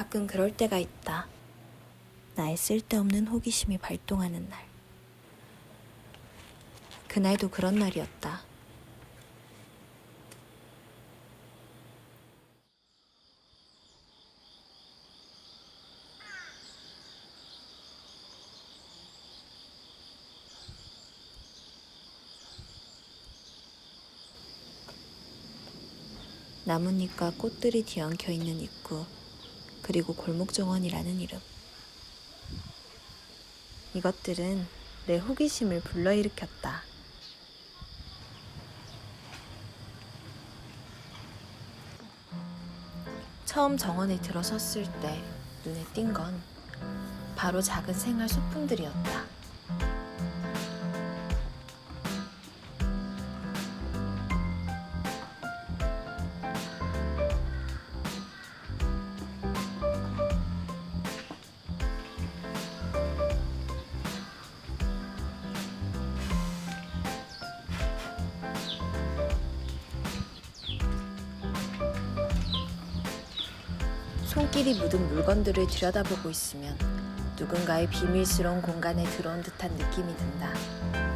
가끔 그럴 때가 있다. 나의 쓸데없는 호기심이 발동하는 날. 그날도 그런 날이었다. 나뭇잎과 꽃들이 뒤엉켜 있는 입구, 그리고 골목 정원이라는 이름. 이것들은 내 호기심을 불러일으켰다. 처음 정원에 들어섰을 때 눈에 띈 건 바로 작은 생활 소품들이었다. 손길이 묻은 물건들을 들여다보고 있으면 누군가의 비밀스러운 공간에 들어온 듯한 느낌이 든다.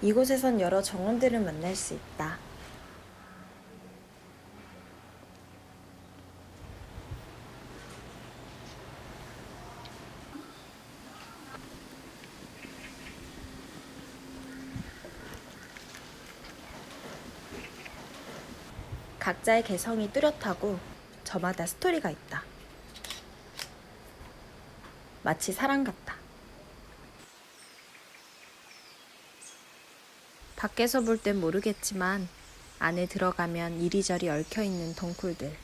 이곳에선 여러 정원들을 만날 수 있다. 각자의 개성이 뚜렷하고 저마다 스토리가 있다. 마치 사랑 같다. 밖에서 볼 땐 모르겠지만 안에 들어가면 이리저리 얽혀 있는 덩굴들.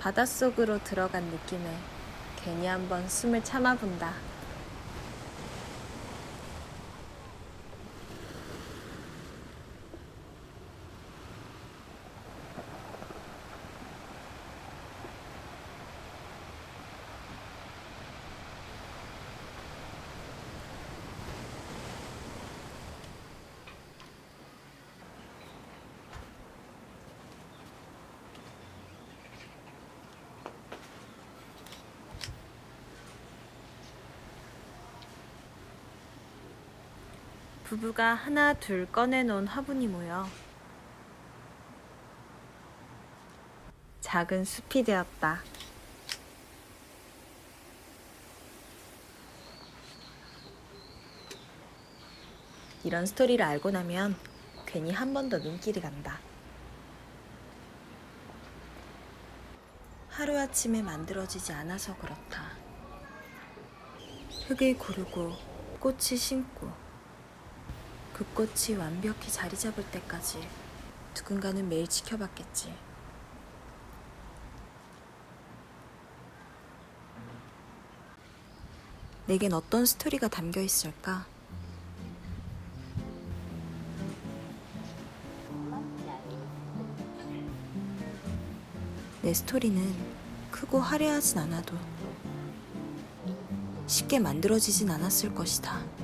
바닷속으로 들어간 느낌에 괜히 한번 숨을 참아본다. 부부가 하나 둘 꺼내놓은 화분이 모여 작은 숲이 되었다. 이런 스토리를 알고 나면 괜히 한 번 더 눈길이 간다. 하루아침에 만들어지지 않아서 그렇다. 흙을 고르고 꽃이 심고 그 꽃이 완벽히 자리 잡을 때까지 누군가는 매일 지켜봤겠지. 내겐 어떤 스토리가 담겨 있을까? 내 스토리는 크고 화려하진 않아도 쉽게 만들어지진 않았을 것이다.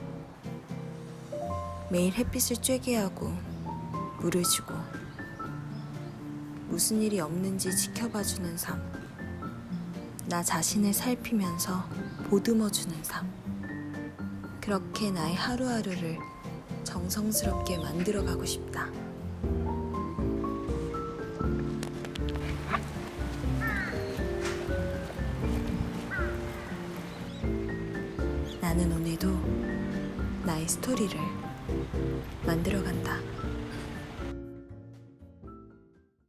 매일 햇빛을 쬐게 하고 물을 주고 무슨 일이 없는지 지켜봐주는 삶. 나 자신을 살피면서 보듬어주는 삶. 그렇게 나의 하루하루를 정성스럽게 만들어가고 싶다. 나는 오늘도 나의 스토리를 만들어간다.